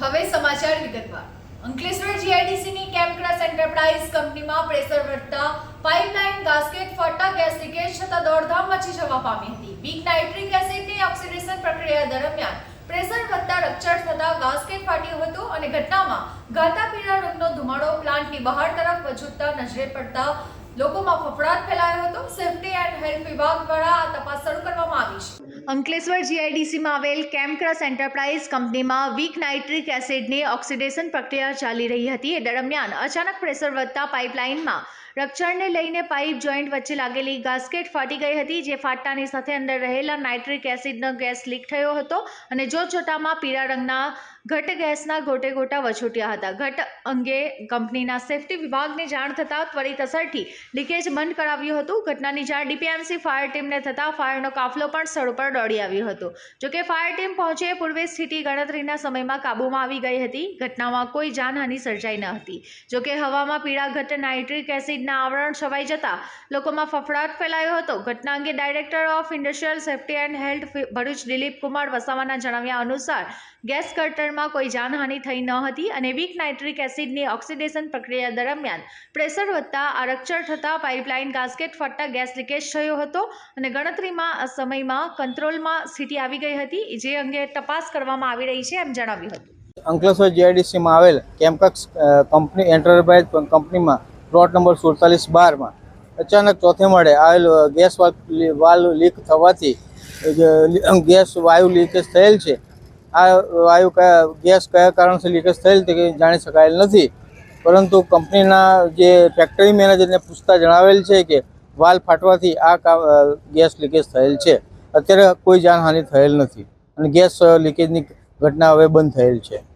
હવે સમાચાર વિગતવાર. અંકલેશ્વર જીઆઈડીસીની કેમક્રાસ એન્ટરપ્રાઇઝ કંપનીમાં પ્રેશર વધતા પાઇપલાઇન ગાસ્કેટ ફટા ગેસ લીકેજ થતા દોડધામ મચી જવા પામી હતી. વીક નાઇટ્રિક એસિડની ઓક્સિડેશન પ્રક્રિયા દરમિયાન પ્રેશર વધતા રક્ષણ થતા ગાસ્કેટ ફાટ્યું હતું અને ઘટનામાં ઘાતા પીળા રંગનો ધુમાડો પ્લાન્ટની બહાર તરફ વજુદતા નજરે પડતા લોકોમાં ફફડાટ ફેલાયો હતો. સેફટી એન્ડ હેલ્થ વિભાગ દ્વારા આ તપાસ શરૂ કરવામાં આવી છે. અંકલેશ્વર જીઆઈડીસીમાં આવેલ કેમક્રસ એન્ટરપ્રાઇઝ કંપનીમાં વીક નાઇટ્રિક એસિડની ઓક્સિડેશન પ્રક્રિયા ચાલી રહી હતી. એ દરમિયાન અચાનક પ્રેશર વધતા પાઇપલાઇનમાં રક્ષણને લઈને પાઇપ જોઈન્ટ વચ્ચે લાગેલી ગાસ્કેટ ફાટી ગઈ હતી, જે ફાટતાની સાથે અંદર રહેલા નાઇટ્રિક એસિડનો ગેસ લીક થયો હતો અને જોતજોતામાં પીળા રંગના ઘટ ગેસના ગોટે ગોટા વછોટ્યા હતા. ઘટ અંગે કંપનીના સેફટી વિભાગને જાણ થતાં ત્વરિત અસરથી લીકેજ બંધ કરાવ્યું હતું. ઘટનાની જાણ ડીપીએમસી ફાયર ટીમને થતાં ફાયરનો કાફલો પણ સ્થળ ઉપર દોડી આવ્યો હતો. જોકે ફાયર ટીમ પહોંચે પૂર્વે સ્થિતિ ગણતરીના સમયમાં કાબૂમાં આવી ગઈ હતી. ઘટનામાં કોઈ જાનહાનિ સર્જાઈ ન હતી. જોકે હવામાં પીળા ઘટ નાઇટ્રિક એસિડના આવરણ છવાઈ જતા લોકોમાં ફફડાટ ફેલાયો હતો. ઘટના અંગે director of industrial safety and health Bharuch Dilip Kumar વસાવાના જણાવ્યા અનુસાર, ગેસ કર્ટરમાં કોઈ જાનહાનિ થઈ ન હતી અને વીક નાઇટ્રિક એસિડની ઓક્સિડેશન પ્રક્રિયા દરમિયાન પ્રેશર વધતા આ રકચર થતાં પાઇપલાઇન ગાસ્કેટ ફાટતા ગેસ લીકેજ થયો હતો અને ગણતરીમાં, સમયમાં કંટ્રોલમાં સ્થિતિ આવી ગઈ હતી, જે અંગે તપાસ કરવામાં આવી રહી છે એમ જણાવ્યું હતું. અંકલેશ્વર જીઆઈડીસીમાં આવેલ કેમ્પક્સ કંપની એન્ટરપ્રાઇઝ કંપનીમાં પ્લોટ નંબર સુડતાલીસ બારમાં અચાનક ચોથે મળે આવેલ ગેસ વાલ લીક થવાથી ગેસ વાયુ લીકેજ થયેલ છે. આ વાયુ કયા ગેસ કયા કારણથી લીકેજ થયેલ તે જાણી શકાયેલ નથી. પરંતુ કંપનીના જે ફેક્ટરી મેનેજરને પૂછતા જણાવેલ છે કે વાલ ફાટવાથી આ ગેસ લીકેજ થયેલ છે. અત્યારે કોઈ જાનહાનિ થયેલ નથી. અને ગેસ લીકેજની ઘટના હવે બંધ થયેલ છે.